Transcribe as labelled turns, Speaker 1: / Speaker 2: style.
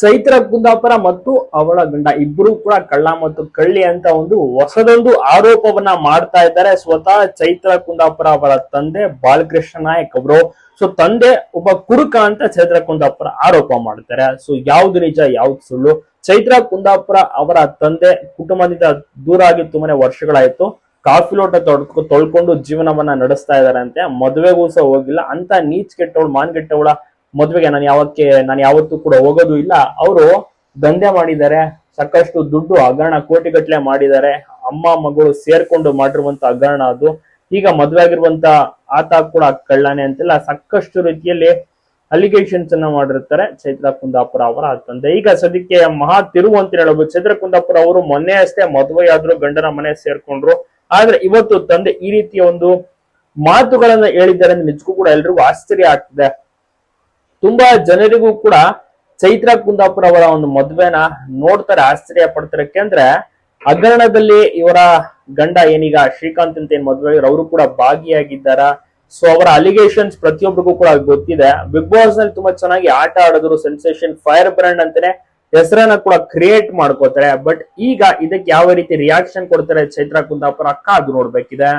Speaker 1: ಚೈತ್ರ ಕುಂದಾಪುರ ಮತ್ತು ಅವಳ ಗಂಡ ಇಬ್ರು ಕೂಡ ಕಳ್ಳ ಮತ್ತು ಕಳ್ಳಿ ಅಂತ ಒಂದು ಹೊಸದೊಂದು ಆರೋಪವನ್ನ ಮಾಡ್ತಾ ಇದ್ದಾರೆ. ಸ್ವತಃ ಚೈತ್ರ ಕುಂದಾಪುರ ಅವರ ತಂದೆ ಬಾಲಕೃಷ್ಣ ನಾಯಕ್ ಅವರು. ಸೊ ತಂದೆ ಒಬ್ಬ ಕುರುಕ ಅಂತ ಚೈತ್ರ ಕುಂದಾಪುರ ಆರೋಪ ಮಾಡ್ತಾರೆ. ಸೊ ಯಾವ್ದು ನಿಜ, ಯಾವ್ದು ಸುಳ್ಳು? ಚೈತ್ರ ಕುಂದಾಪುರ ಅವರ ತಂದೆ ಕುಟುಂಬದಿಂದ ದೂರ ಆಗಿ ತುಂಬಾನೇ ವರ್ಷಗಳಾಯ್ತು. ಕಾಫಿ ಲೋಟ ತೊಡ್ಕೊ, ತೊಳ್ಕೊಂಡು ಜೀವನವನ್ನ ನಡೆಸ್ತಾ ಇದಾರೆ ಅಂತೆ ಮದುವೆಗೂ ಸಹ ಹೋಗಿಲ್ಲ. ಅಂತ ನೀಚ್ ಕೆಟ್ಟವಳು ಮಾನ್ ಕೆಟ್ಟವಳ ಮದ್ವೆಗೆ ನಾನು ಯಾವಕ್ಕೆ, ನಾನು ಯಾವತ್ತೂ ಕೂಡ ಹೋಗೋದು ಇಲ್ಲ. ಅವರು ದಂಧೆ ಮಾಡಿದ್ದಾರೆ, ಸಾಕಷ್ಟು ದುಡ್ಡು ಹಗರಣ ಕೋಟಿಗಟ್ಟಲೆ ಮಾಡಿದ್ದಾರೆ. ಅಮ್ಮ, ಮಗಳು ಸೇರ್ಕೊಂಡು ಮಾಡಿರುವಂತ ಹಗರಣ ಅದು. ಈಗ ಮದ್ವೆ ಆಗಿರುವಂತ ಆತ ಕೂಡ ಕಳ್ಳಾನೆ ಅಂತೆಲ್ಲ ಸಾಕಷ್ಟು ರೀತಿಯಲ್ಲಿ ಅಲಿಗೇಷನ್ಸ್ ಅನ್ನ ಮಾಡಿರ್ತಾರೆ ಚೈತ್ರ ಕುಂದಾಪುರ ಅವರ ತಂದೆ. ಈಗ ಸದ್ಯಕ್ಕೆ ಮಹಾ ತಿರುವು ಅಂತ ಹೇಳ್ಬೋದು ಚೈತ್ರ ಕುಂದಾಪುರ ಅವರು ಮೊನ್ನೆ ಅಷ್ಟೇ ಮದುವೆ ಆದ್ರು ಗಂಡನ ಮನೆ ಸೇರ್ಕೊಂಡ್ರು. ಆದ್ರೆ ಇವತ್ತು ತಂದೆ ಈ ರೀತಿಯ ಒಂದು ಮಾತುಗಳನ್ನ ಹೇಳಿದ್ದಾರೆ ನಿಜಕ್ಕೂ ಕೂಡ ಎಲ್ರಿಗೂ ಆಶ್ಚರ್ಯ ಆಗ್ತಿದೆ. ತುಂಬಾ ಜನರಿಗೂ ಕೂಡ ಚೈತ್ರ ಕುಂದಾಪುರ ಅವರ ಒಂದು ಮದುವೆನ ನೋಡ್ತಾರೆ, ಆಶ್ಚರ್ಯ ಪಡ್ತಾರೆ. ಯಾಕೆಂದ್ರೆ ಹಗರಣದಲ್ಲಿ ಇವರ ಗಂಡ ಏನೀಗ ಶ್ರೀಕಾಂತ್ ಅಂತ ಏನ್ ಮದುವೆ ಅವರು ಕೂಡ ಭಾಗಿಯಾಗಿದ್ದಾರ. ಸೊ ಅವರ ಅಲಿಗೇಷನ್ಸ್ ಪ್ರತಿಯೊಬ್ಬರಿಗೂ ಕೂಡ ಗೊತ್ತಿದೆ. ಬಿಗ್ ಬಾಸ್ನಲ್ಲಿ ತುಂಬಾ ಚೆನ್ನಾಗಿ ಆಟ ಆಡಿದ್ರು ಸೆನ್ಸೇಷನ್ ಫೈರ್ ಬ್ರ್ಯಾಂಡ್ ಅಂತಾನೆ ಹೆಸರನ್ನ ಕೂಡ ಕ್ರಿಯೇಟ್ ಮಾಡ್ಕೋತಾರೆ. ಬಟ್ ಈಗ ಇದಕ್ಕೆ ಯಾವ ರೀತಿ ರಿಯಾಕ್ಷನ್ ಕೊಡ್ತಾರೆ ಚೈತ್ರ ಕುಂದಾಪುರ ಅಕ್ಕ ಅದು ನೋಡ್ಬೇಕಿದೆ.